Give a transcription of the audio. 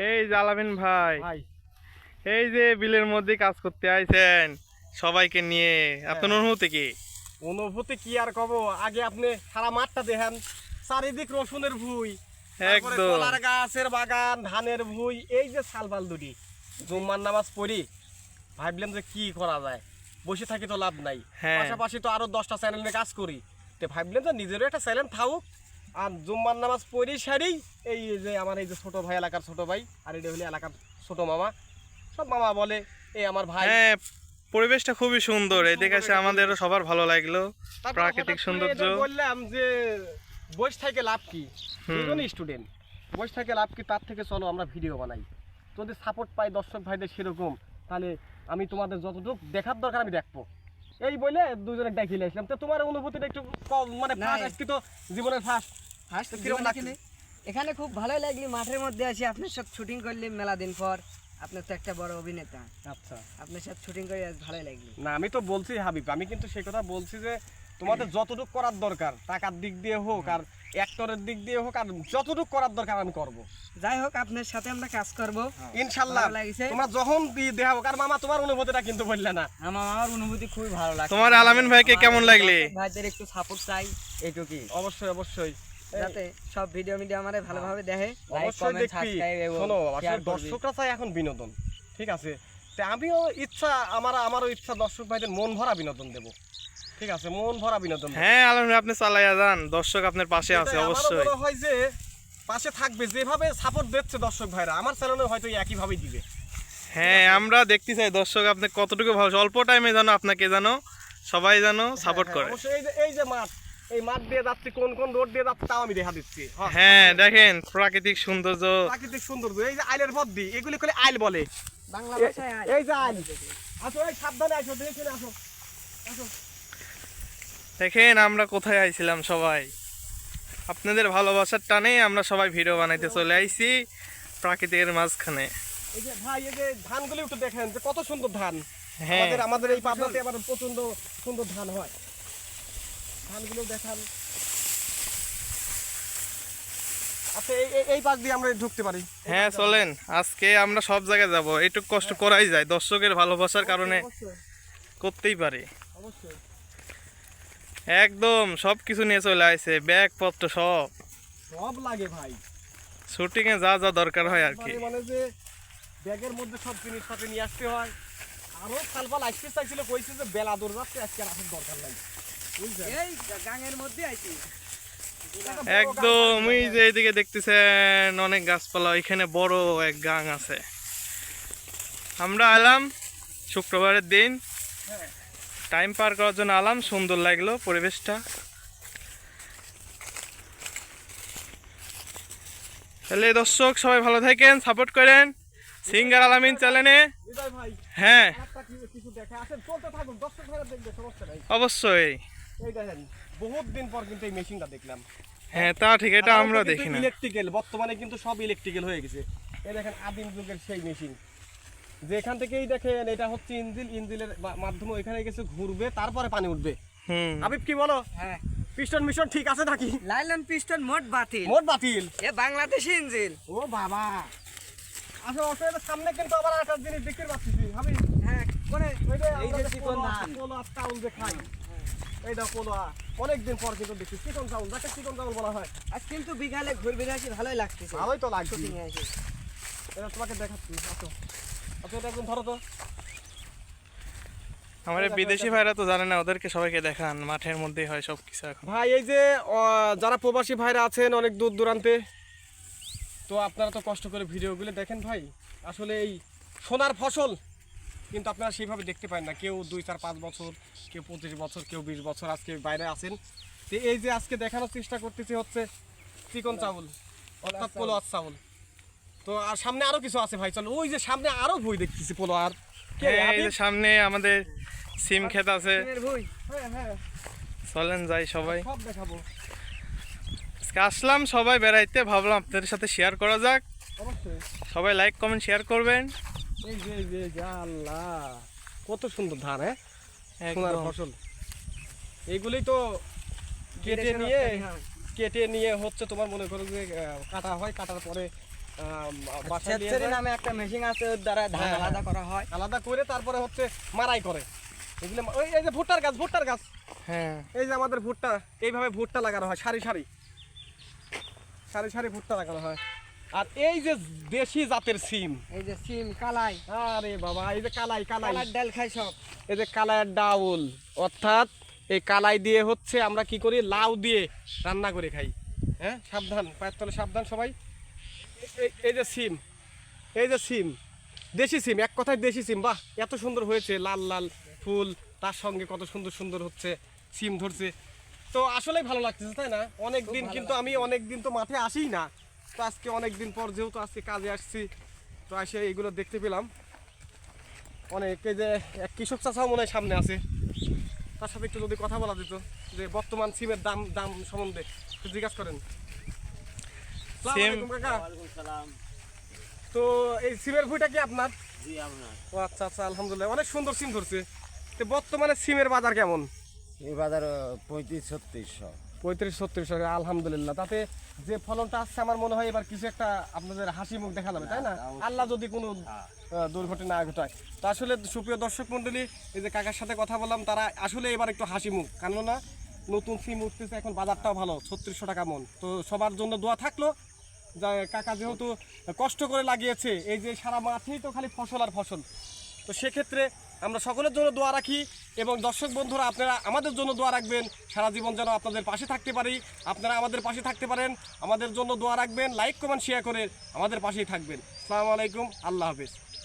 এই জালামিন ভাই। ভাই। এই যে বিলের মধ্যে কাজ করতে আইছেন সবাইকে নিয়ে। আপনার অনুভূতি কি? অনুভূতি কি আর কব? আগে আপনি সারা মাঠটা দেখেন চারিদিক রসুনের ভুই একদম। কলার গাছের বাগান ধানের ভুই এই যে সালবাল দুটি জুম্মার নামাজ পড়ি ভাবলাম যে কি করা যায়? বসে থাকি তো লাভ নাই। হ্যাঁ। পাশাপাশি তো আরও দশটা চ্যানেল নিয়ে কাজ করি। তো ভাবলাম যে নিজেরও একটা চ্যানেল থাকুক আর জুম্মার নামাজ পড়ি সারি এই যে আমার এই যে ছোট ভাই এলাকার ছোট ভাই আর এটা হলে এলাকার ছোট মামা। সব মামা বলে এই আমার ভাই। হ্যাঁ পরিবেশটা খুবই সুন্দর। এই দেখে সুন্দর। আমাদেরও সবার ভালো লাগল। প্রাকৃতিক সৌন্দর্য। বললাম যে বসে থেকে লাভ কি? দুজনই স্টুডেন্ট বসে থেকে লাভ কি? তার থেকে চলো আমরা ভিডিও বানাই। যদি সাপোর্ট পাই দর্শক ভাইদের সেরকম তাহলে আমি তোমাদের যতটুকু দেখার দরকার আমি দেখব। এই বলে দুজনে ডাকিলে আসলাম। তো তোমার অনুভূতিটা একটু কম মানে ফার্স্ট আজকে তো জীবনের ফার্স্ট ফার্স্ট কীরকম লাগছে? এখানে খুব ভালোই লাগলি মাঠের মধ্যে আছি। আপনার সব শুটিং করলি মেলা দিন পর। আপনার তো একটা বড় অভিনেতা। আচ্ছা। আপনার সাথে শুটিং করে আজ ভালোই লাগল। না আমি তো বলছি হাবিব আমি কিন্তু সেই কথা বলছি যে তোমাদের যতটুকু করার দরকার টাকার দিক দিয়ে হোক আর অ্যাক্টরের দিক দিয়ে হোক আর যতটুকু করার দরকার আমি করব। যাই হোক আপনার সাথে আমরা কাজ করব। ভালো লাগিছে। তোমরা যখন দিয়ে দেওয়া হোক আর মামা তোমার অনুভূতিটা কিন্তু বললে না। আমার আমার অনুভূতি খুবই ভালো লাগছে। তোমার আলামিন ভাইকে কেমন লাগলে? ভাইদের একটু সাপোর্ট চাই এইটুকুই। অবশ্যই অবশ্যই। যাতে সব ভিডিও মিডিও আমাদের ভালোভাবে দেখে লাইক অবশ্যই কমেন্ট দেখবি। সাবস্ক্রাইব এবং শোনো আসলে দর্শকরা চাই এখন বিনোদন ঠিক আছে? তা আমিও ইচ্ছা আমার আমারও ইচ্ছা দর্শক ভাইদের মন ভরা বিনোদন দেব। ঠিক আছে মন ভরা বিনোদন। হ্যাঁ ভাই, আপনি চালাইয়া যান। দর্শক আপনার পাশে আছে অবশ্যই। মনে হয় যে পাশে থাকবে যেভাবে সাপোর্ট দিচ্ছে দর্শক ভাইরা আমার চ্যানেলে হয়তো একই ভাবেই দিবে। হ্যাঁ আমরা দেখতে চাই দর্শক আপনি কতটুকু ভালো অল্প টাইমে জানো আপনাকে জানো সবাই জানো সাপোর্ট হ্যাঁ, করে। এই যে এই যে মাঠ এই মাঠ দিয়ে যাচ্ছি কোন কোন রোড দিয়ে যাচ্ছি তাও আমি দেখা দিচ্ছি। হ্যাঁ, হ্যাঁ। দেখেন প্রাকৃতিক সৌন্দর্য। প্রাকৃতিক সৌন্দর্য এই যে আইলের পথ দি এগুলি করে আইল বলে। বাংলা ভাষায়। এই যে আইল। আসো এই সাবধানে আসো দেখে আসো আসো। দেখেন আমরা কোথায় আইছিলাম সবাই। আপনাদের ভালোবাসার টানে আমরা সবাই ভিডিও বানাইতে চলে আইছি প্রাকৃতিকের মাঝখানে। এই যে ভাই এই যে ধানগুলি একটু দেখেন যে কত সুন্দর ধান। হ্যাঁ। আমাদের আমাদের এই পাবনাতে আবার প্রচণ্ড সুন্দর ধান হয়। ধানগুলো দেখান। আচ্ছা এই এই- পাশ দিয়ে আমরা ঢুকতে পারি। হ্যাঁ চলেন। আজকে আমরা সব জায়গায় যাব। একটু কষ্ট করাই যায়। দর্শকের ভালোবাসার কারণে করতেই পারে। অবশ্যই। একদম সব কিছু নিয়ে চলে আসে ব্যাগ পত্র সব। সব লাগে ভাই। শুটিং এ যা যা দরকার হয় আর কি। মানে মানে যে ব্যাগের মধ্যে সব জিনিস সাথে নিয়ে আসতে হয়। আরও সালফাল আসতে চাইছিল কইছে যে বেলা দূর যাচ্ছে আজকে আর আসার দরকার নাই। এই গাঙের মধ্যে আইছি। একদম ওই যে এইদিকে দেখতেছেন অনেক গাছপালা ওইখানে বড় এক গাং আছে। আমরা এলাম শুক্রবারের দিন। হ্যাঁ। টাইম পার করার জন্য আলাম সুন্দর লাগল পরিবেশটা। তাহলে দর্শক সবাই ভালো থাকেন সাপোর্ট করেন। সিঙ্গার আলামিন চ্যানেলে হ্যাঁ। অবশ্যই। বহুত দিন পর কিন্তু এই মেশিনটা দেখলাম। হ্যাঁ তা ঠিক এটা আমরা দেখি না। ইলেকট্রিক্যাল বর্তমানে কিন্তু সব ইলেকট্রিক্যাল হয়ে গেছে। এই দেখেন আদিম যুগের সেই মেশিন যে এখান থেকেই দেখেন এটা হচ্ছে ইঞ্জিল ইঞ্জিলের মাধ্যমে এখানে গেছে ঘুরবে তারপরে পানি উঠবে। হুম। আবিব কি বলো? হ্যাঁ। পিস্টন মিশন ঠিক আছে নাকি? লাইলন পিস্টন মোট বাতিল। মোট বাতিল? এ বাংলাদেশি ইঞ্জিল। ও বাবা। আসলে অসুবিধা সামনে কিন্তু আবার একটা জিনিস দেখতে পাচ্ছি হাবি হ্যাঁ কোনে? ওই যে এই যে যে চিকন ধান। পোলো আর চাউল যে খাই এই দাও পোলো। অনেকদিন পর কিন্তু দেখছি চিকন চাউল যাকে চিকন চাউল বলা হয়। আজ কিন্তু বিকালে ঘুরবে আসি ভালোই লাগতেছে। ভালোই তো লাগছে। এটা তোমাকে দেখাচ্ছি আসো। এটা একদম ধরো তো। আমার বিদেশি ভাইরা তো জানে না ওদেরকে সবাইকে দেখান মাঠের মধ্যেই হয় সব কিছু এখন। ভাই এই যে যারা প্রবাসী ভাইরা আছেন অনেক দূর দূরান্তে তো আপনারা তো কষ্ট করে ভিডিওগুলো দেখেন ভাই। আসলে এই সোনার ফসল কিন্তু আপনারা সেইভাবে দেখতে পান না। কেউ দুই চার পাঁচ বছর কেউ পঁচিশ বছর কেউ বিশ বছর আজকে বাইরে আছেন। তো এই যে আজকে দেখানোর চেষ্টা করতেছি হচ্ছে চিকন চাউল অর্থাৎ পোলোয়ার চাউল। তো আর সামনে আরও কিছু আছে ভাই চলো। ওই যে সামনে আরও বই দেখতেছি পোলোয়ার কে? রে, হ্যাঁ? সামনে আমাদের সিম ক্ষেত আছে। ভুঁই। হ্যাঁ হ্যাঁ। চলেন যাই সবাই। আসলাম সবাই বেড়াইতে ভাবলাম আপনাদের সাথে শেয়ার করা যাক। সবাই লাইক কমেন্ট শেয়ার করবেন। আল্লাহ। কত সুন্দর ধান হ্যাঁ? সোনার ফসল। এইগুলি তো কেটে নিয়ে কেটে নিয়ে হচ্ছে তোমার মনে করো যে কাটা হয় কাটার পরে যায়। নামে একটা মেশিন আছে ওর দ্বারা ধান হ্যাঁ, আলাদা করা হয়। আলাদা করে তারপরে হচ্ছে মারাই করে। এগুলো ওই এই যে ভুট্টার গাছ ভুট্টার গাছ। হ্যাঁ। এই যে আমাদের ভুট্টা এইভাবে ভুট্টা লাগানো হয় সারি সারি। সারি সারি ভুট্টা লাগানো হয়। আর এই যে দেশি জাতের সিম। এই যে সিম কালাই। আরে বাবা এই যে কালাই কালাই। কালার ডাল খাই সব। এই যে কালাইয়ের ডাউল। অর্থাৎ এই কালাই দিয়ে হচ্ছে আমরা কি করি? লাউ দিয়ে রান্না করে খাই। হ্যাঁ সাবধান পায়ের তলে সাবধান সবাই। এই- যে সিম এই যে সিম দেশি সিম এক কথায় দেশি সিম বাহ এত সুন্দর হয়েছে লাল লাল ফুল তার সঙ্গে কত সুন্দর সুন্দর হচ্ছে সিম ধরছে। তো আসলেই ভালো লাগতেছে তাই না? অনেক দিন কিন্তু আমি অনেক দিন তো মাঠে আসিই না। তো আজকে অনেক দিন পর যেহেতু আজকে কাজে আসছি তো আসে এগুলো দেখতে পেলাম। অনেক এই যে এক কৃষক চাষাও মনে হয় সামনে আছে। তার সাথে একটু যদি কথা বলা যেত যে বর্তমান সিমের দাম দাম সম্বন্ধে জিজ্ঞাসা করেন। সিম- তো এই সিমের ভুইটা কি আপনার? ও আচ্ছা আচ্ছা আলহামদুলিল্লাহ। অনেক সুন্দর সিম ধরছে। তো বর্তমানে সিমের বাজার কেমন? এই বাজার পঁয়ত্রিশ ছত্রিশশো পঁয়ত্রিশ ছত্রিশ টাকা আলহামদুলিল্লাহ। তাতে যে ফলনটা আসছে আমার মনে হয় এবার কিছু একটা আপনাদের হাসি মুখ দেখা যাবে তাই না? আল্লাহ যদি কোনো দুর্ঘটনা না ঘটায়। তো আসলে সুপ্রিয় দর্শক মন্ডলী এই যে কাকার সাথে কথা বললাম তারা আসলে এবার একটু হাসি মুখ। কেননা নতুন সিম উঠতেছে এখন বাজারটাও ভালো ছত্রিশশো টাকা মন। তো সবার জন্য দোয়া থাকল কাকা যেহেতু কষ্ট করে লাগিয়েছে, এই যে সারা মাঠেই তো খালি ফসল আর ফসল। তো সেক্ষেত্রে আমরা সকলের জন্য দোয়া রাখি এবং দর্শক বন্ধুরা, আপনারা আমাদের জন্য দোয়া রাখবেন। সারা জীবন যেন আপনাদের পাশে থাকতে পারি। আপনারা আমাদের পাশে থাকতে পারেন। আমাদের জন্য দোয়া রাখবেন, লাইক, কমেন্ট শেয়ার করে আমাদের পাশেই থাকবেন। আসসালামু আলাইকুম, আল্লাহ হাফেজ।